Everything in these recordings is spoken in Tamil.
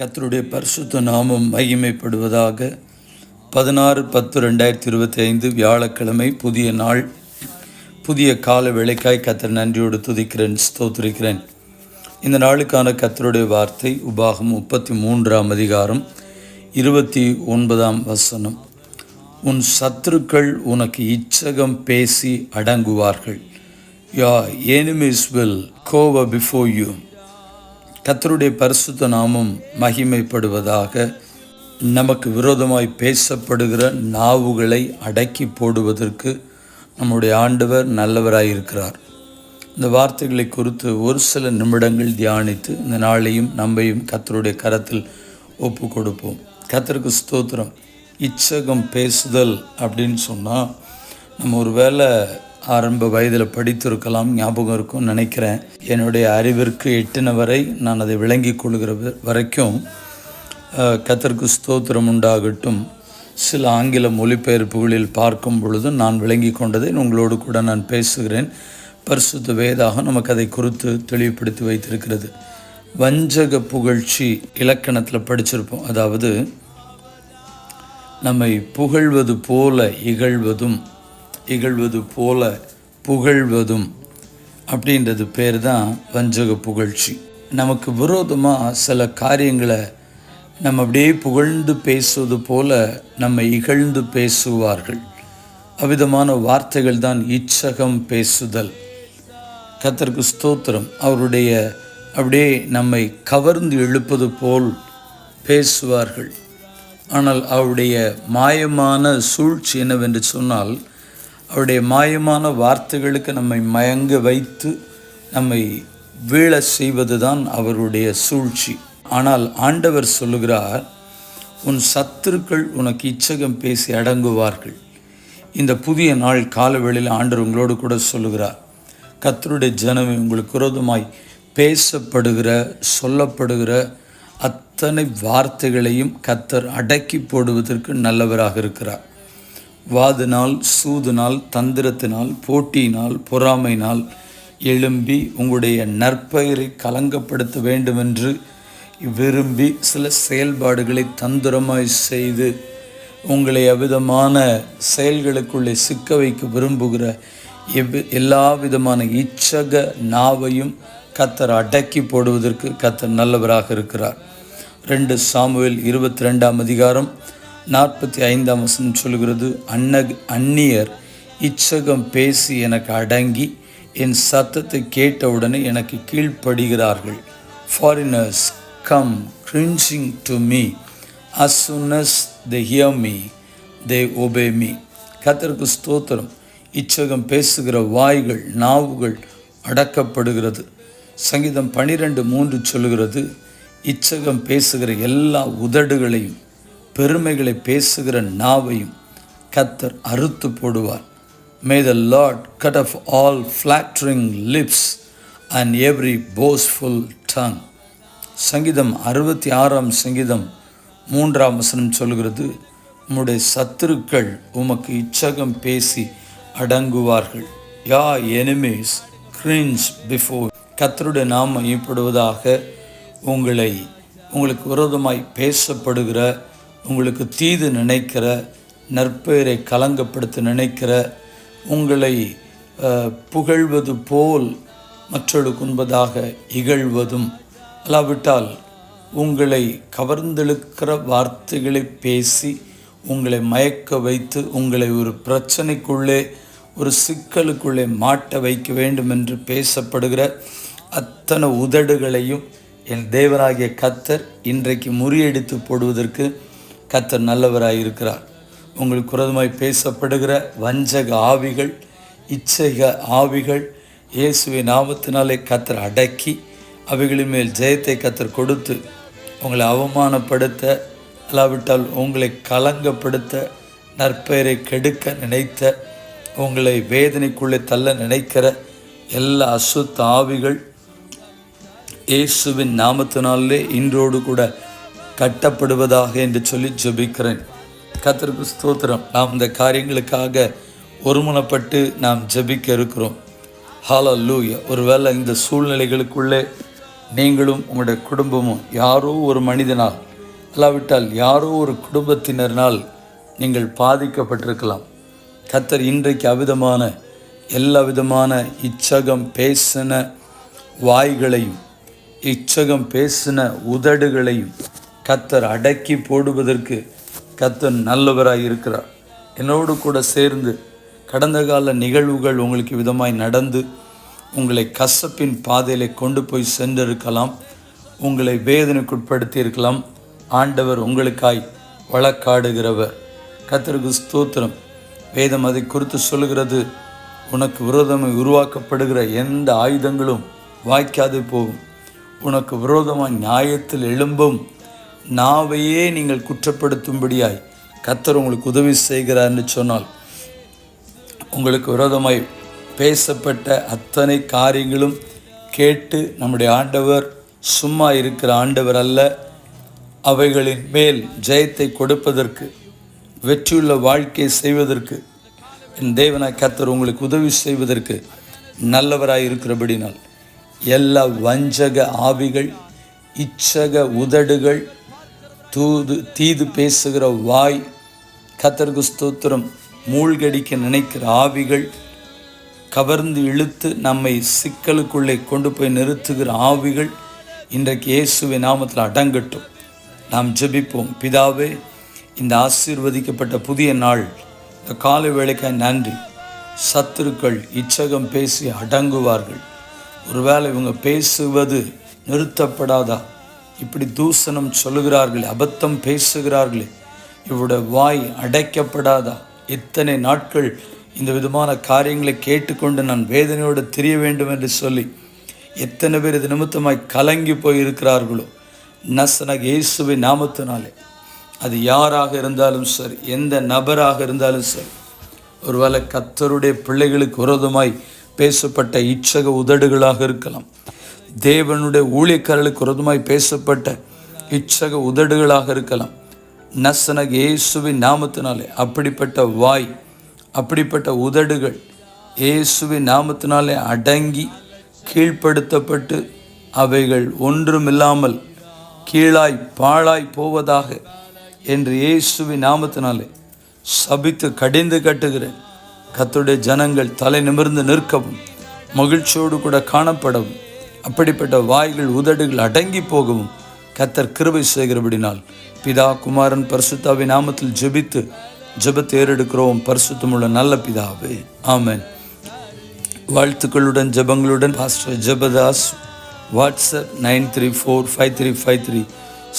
கத்தருடைய பரிசுத்த நாமம் மகிமைப்படுவதாக. பதினாறு பத்து ரெண்டாயிரத்தி இருபத்தி ஐந்து வியாழக்கிழமை புதிய நாள். புதிய கால வேலைக்காய் கத்தர் நன்றியோடு துதிக்கிறேன் ஸ்தோத்திரிக்கிறேன். இந்த நாளுக்கான கத்தருடைய வார்த்தை உபாகம் முப்பத்தி மூன்றாம் அதிகாரம் இருபத்தி ஒன்பதாம் வசனம். உன் சத்துருக்கள் உனக்கு இச்சகம் பேசி அடங்குவார்கள். Yeah enemies will cower before you கத்தருடைய பரிசுத்த நாமம் மகிமைப்படுவதாக நமக்கு விரோதமாய் பேசப்படுகிற நாவுகளை அடக்கி போடுவதற்கு நம்முடைய ஆண்டவர் நல்லவராய் இருக்கிறார் இந்த வார்த்தைகளை குறித்து ஒரு சில நிமிடங்கள் தியானித்து இந்த நாளையும் நம்மையும் கத்தருடைய கரத்தில் ஒப்பு கொடுப்போம் கத்தருக்கு ஸ்தோத்திரம். இச்சகம் பேசுதல் அப்படின்னு சொன்னால் நம்ம ஒரு வேளை ஆரம்ப வயதில் படித்திருக்கலாம் ஞாபகம் இருக்கும்னு நினைக்கிறேன். என்னுடைய அறிவிற்கு எட்டின வரை நான் அதை விளங்கி கொள்கிற வ- வரைக்கும் அஹ், ஸ்தோத்திரம் உண்டாகட்டும். சில ஆங்கில மொழிபெயர்ப்புகளில் பார்க்கும் பொழுது நான் விளங்கி கொண்டதை உங்களோடு கூட நான் பேசுகிறேன். பரிசுத்த வேதாக நமக்கு அதை குறித்து தெளிவுபடுத்தி வைத்திருக்கிறது. வஞ்சக புகழ்ச்சி இலக்கணத்தில் படிச்சிருப்போம். அதாவது நம்மை புகழ்வது போல இகழ்வதும் இகழ்வது போல புகழ்வதும் அப்படின்றது பேர் தான் வஞ்சக புகழ்ச்சி. நமக்கு விரோதமாக சில காரியங்களை நம்ம அப்படியே புகழ்ந்து பேசுவது போல நம்மை இகழ்ந்து பேசுவார்கள். அவ்விதமான வார்த்தைகள் தான் இச்சகம் பேசுதல். கத்தருக்கு ஸ்தோத்திரம். அவருடைய அப்படியே நம்மை கவர்ந்து எழுப்பது போல் பேசுவார்கள். ஆனால் அவருடைய மாயமான சூழ்ச்சி என்னவென்று சொன்னால் அவருடைய மாயமான வார்த்தைகளுக்கு நம்மை மயங்க வைத்து நம்மை வீழ செய்வது தான் அவருடைய சூழ்ச்சி. ஆனால் ஆண்டவர் சொல்லுகிறார் உன் சத்துருக்கள் உனக்கு இச்சகம் பேசி அடங்குவார்கள். இந்த புதிய நாள் காலவெளியில் ஆண்டவர் உங்களோடு கூட சொல்லுகிறார். கத்தருடைய ஜனமே உங்களுக்கு விரோதமாய் பேசப்படுகிற சொல்லப்படுகிற அத்தனை வார்த்தைகளையும் கத்தர் அடக்கி போடுவதற்கு நல்லவராக இருக்கிறார். வாதினால் சூதுனால் தந்திரத்தினால் போட்டியினால் பொறாமையினால் எழும்பி உங்களுடைய நற்பெயரை கலங்கப்படுத்த வேண்டுமென்று விரும்பி சில செயல்பாடுகளை தந்திரமாய் செய்து உங்களை அவ்விதமான செயல்களுக்குள்ளே சிக்க வைக்க விரும்புகிற எவ்வி எல்லா விதமான இச்சக நாவையும் கத்தர் அடக்கி போடுவதற்கு கத்தர் நல்லவராக இருக்கிறார். ரெண்டு சாமுவேல் இருபத்தி ரெண்டாம் அதிகாரம் நாற்பத்தி ஐந்தாம் வசனம் சொல்கிறது அன்ன அந்நியர் இச்சகம் பேசி எனக்கு அடங்கி என் சத்தத்தை கேட்டவுடனே எனக்கு கீழ்ப்படுகிறார்கள். Foreigners come cringing to me as soon as they hear me they obey me. ஸ்தோத்திரம். இச்சகம் பேசுகிற வாய்கள் நாவுகள் அடக்கப்படுகிறது. சங்கீதம் பனிரெண்டு மூன்று சொல்லுகிறது இச்சகம் பேசுகிற எல்லா உதடுகளையும் பெருமைகளை பேசுகிற நாவையும் கத்தர் அறுத்து போடுவார். May the lord cut off all flattering lips and every boastful tongue சங்கீதம் அறுபத்தி ஆறாம் சங்கீதம் மூன்றாம் வசனம் சொல்கிறது உம்முடைய சத்துருக்கள் உமக்கு இச்சகம் பேசி அடங்குவார்கள். யா எனிமேஸ் கிரின்ஸ் பிஃபோர் கத்தருடைய நாம ஈப்படுவதாக உங்களை உங்களுக்கு விரோதமாய் பேசப்படுகிற உங்களுக்கு தீது நினைக்கிற நற்பெயரை கலங்கப்படுத்த நினைக்கிற உங்களை புகழ்வது போல் மற்றொரு உண்பதாக இகழ்வதும் அல்லாவிட்டால் உங்களை கவர்ந்தெழுக்கிற வார்த்தைகளை பேசி உங்களை மயக்க வைத்து உங்களை ஒரு பிரச்சனைக்குள்ளே ஒரு சிக்கலுக்குள்ளே மாட்ட வைக்க வேண்டும் என்று பேசப்படுகிற அத்தனை உதடுகளையும் என் தேவராகிய கத்தர் இன்றைக்கு முறியடித்து போடுவதற்கு கத்தர் நல்லவராக இருக்கிறார். உங்களுக்கு குரதமாய் பேசப்படுகிற வஞ்சக ஆவிகள் இச்சைக ஆவிகள் இயேசுவின் நாமத்தினாலே கத்தர் அடக்கி அவைகளின் மேல் ஜெயத்தை கத்தர் கொடுத்து உங்களை அவமானப்படுத்த அல்லாவிட்டால் உங்களை கலங்கப்படுத்த நற்பெயரை கெடுக்க நினைத்த உங்களை வேதனைக்குள்ளே தள்ள நினைக்கிற எல்லா அசுத்த ஆவிகள் இயேசுவின் நாமத்தினாலே இன்றோடு கூட கட்டப்படுவதாக என்று சொல்லி ஜெபிக்கிறேன். கத்திற்கு ஸ்தோத்திரம். நாம் இந்த காரியங்களுக்காக ஒருமுனப்பட்டு நாம் ஜெபிக்க இருக்கிறோம். ஹalleluya ஒருவேளை இந்த சூழ்நிலைகளுக்குள்ளே நீங்களும் உங்களுடைய குடும்பமும் யாரோ ஒரு மனிதனால் அல்லாவிட்டால் யாரோ ஒரு குடும்பத்தினரினால் நீங்கள் பாதிக்கப்பட்டிருக்கலாம். கத்தர் இன்றைக்கு அவிதமான எல்லா விதமான இச்சகம் பேசின வாய்களையும் இச்சகம் பேசின உதடுகளையும் கத்தர் அடக்கி போடுவதற்கு கத்தர் நல்லவராக இருக்கிறார். என்னோடு கூட சேர்ந்து கடந்த கால நிகழ்வுகள் உங்களுக்கு விதமாய் நடந்து உங்களை கசப்பின் பாதையில் கொண்டு போய் சென்றிருக்கலாம். உங்களை வேதனைக்குட்படுத்தி இருக்கலாம். ஆண்டவர் உங்களுக்காய் வழக்காடுகிறவர். கத்தருக்கு ஸ்தோத்திரம். வேதம் அதை குறித்து சொல்கிறது உனக்கு விரோதமாக உருவாக்கப்படுகிற எந்த ஆயுதங்களும் வாய்க்காது போகும். உனக்கு விரோதமாக நியாயத்தில் எழும்பும் நாவையே நீங்கள் குற்றப்படுத்தும்படியாய் கத்தர் உங்களுக்கு உதவி செய்கிறார்னு சொன்னால் உங்களுக்கு விரோதமாய் பேசப்பட்ட அத்தனை காரியங்களும் கேட்டு நம்முடைய ஆண்டவர் சும்மா இருக்கிற ஆண்டவர் அல்ல. அவைகளின் மேல் ஜெயத்தை கொடுப்பதற்கு வெற்றியுள்ள வாழ்க்கையை செய்வதற்கு என் தேவனாய் கத்தர் உங்களுக்கு உதவி செய்வதற்கு நல்லவராய் இருக்கிறபடினால் எல்லா வஞ்சக ஆவிகள் இச்சக உதடுகள் தூது தீது பேசுகிற வாய் கத்தர்கு ஸ்தோத்திரம். மூழ்கடிக்க நினைக்கிற ஆவிகள் கவர்ந்து இழுத்து நம்மை சிக்கலுக்குள்ளே கொண்டு போய் நிறுத்துகிற ஆவிகள் இன்றைக்கு இயேசுவை நாமத்தில் அடங்கட்டும். நாம் ஜெபிப்போம். பிதாவே இந்த ஆசீர்வதிக்கப்பட்ட புதிய நாள் இந்த காலை வேளைக்காய் நன்றி. சத்துருக்கள் இச்சகம் பேசி அடங்குவார்கள். ஒருவேளை இவங்க பேசுவது நிறுத்தப்படாதா? இப்படி தூசணம் சொல்லுகிறார்களே அபத்தம் பேசுகிறார்களே இவருடைய வாய் அடைக்கப்படாதா? இத்தனை நாட்கள் இந்த விதமான காரியங்களை கேட்டுக்கொண்டு நான் வேதனையோடு தெரிய வேண்டும் என்று சொல்லி எத்தனை பேர் இது நிமித்தமாய் கலங்கி போய் இருக்கிறார்களோ நசனக இயேசுவை நாமத்தினாலே. அது யாராக இருந்தாலும் சரி எந்த நபராக இருந்தாலும் சரி ஒருவேளை கத்தருடைய பிள்ளைகளுக்கு விரோதமாய் பேசப்பட்ட இச்சக உதடுகளாக இருக்கலாம். தேவனுடைய ஊழியக்காரர்களுக்கு விரோதமாய் பேசப்பட்ட இச்சக உதடுகளாக இருக்கலாம். நசனக இயேசுவின் நாமத்தினாலே அப்படிப்பட்ட வாய் அப்படிப்பட்ட உதடுகள் இயேசுவின் நாமத்தினாலே அடங்கி கீழ்ப்படுத்தப்பட்டு அவைகள் ஒன்றுமில்லாமல் கீழாய் பாழாய் போவதாக என்று இயேசுவின் நாமத்தினாலே சபித்து கடிந்து கட்டுகிறேன். கத்துடைய ஜனங்கள் தலை நிமிர்ந்து நிற்கவும் மகிழ்ச்சியோடு கூட காணப்படவும். அப்படிப்பட்ட வாய்கள் உதடுகள் அடங்கி போகவும் கத்தர் கிருபை செய்கிறபடினால் பிதா குமாரன் பரிசுத்தாவின் நாமத்தில் ஜெபித்து ஜெபத்தை ஏறெடுக்கிறோம். பரிசுத்தமுள்ள நல்ல பிதாவே. ஆமேன். வாழ்த்துக்களுடன் ஜெபங்களுடன் pastor Jebadas WhatsApp nine three four five three five three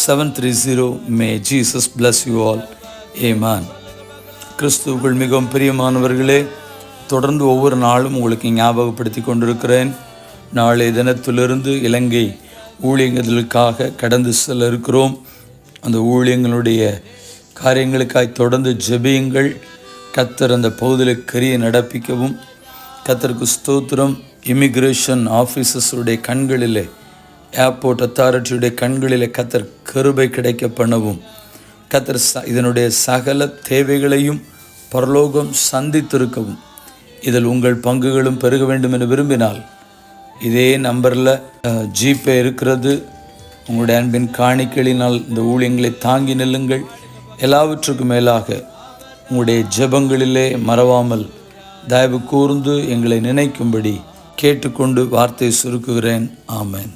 seven three zero may Jesus bless you all ஏமான் கிறிஸ்துவுக்குள் மிகவும் பிரியமானவர்களே தொடர்ந்து ஒவ்வொரு நாளும் உங்களுக்கு ஞாபகப்படுத்தி கொண்டிருக்கிறேன். நாளைய தினத்திலிருந்து இலங்கை ஊழியங்களுக்காக கடந்து செல்ல இருக்கிறோம் அந்த ஊழியங்களுடைய காரியங்களுக்காய் தொடர்ந்து ஜெபியுங்கள். கத்தர் அந்த பகுதியில் கரிய நடப்பிக்கவும். கத்தருக்கு ஸ்தோத்திரம். இமிக்ரேஷன் ஆஃபீஸர்ஸுடைய கண்களிலே ஏர்போர்ட் அத்தாரிட்டியுடைய கண்களிலே கத்தர் கருபை கிடைக்க பண்ணவும். கத்தர் ச இதனுடைய சகல தேவைகளையும் பரலோகம் சந்தித்திருக்கவும். இதில் உங்கள் பங்குகளும் பெருக வேண்டும் என்று விரும்பினால் இதே நம்பரில் ஜிபே இருக்கிறது. உங்களுடைய அன்பின் காணிக்கைகளினால் இந்த ஊழியங்களை தாங்கி நில்லுங்கள். எல்லாவற்றுக்கும் மேலாக உங்களுடைய ஜெபங்களிலே மறவாமல் தயவு கூர்ந்து எங்களை நினைக்கும்படி கேட்டுக்கொண்டு வார்த்தை சுருக்குகிறேன். ஆமேன்.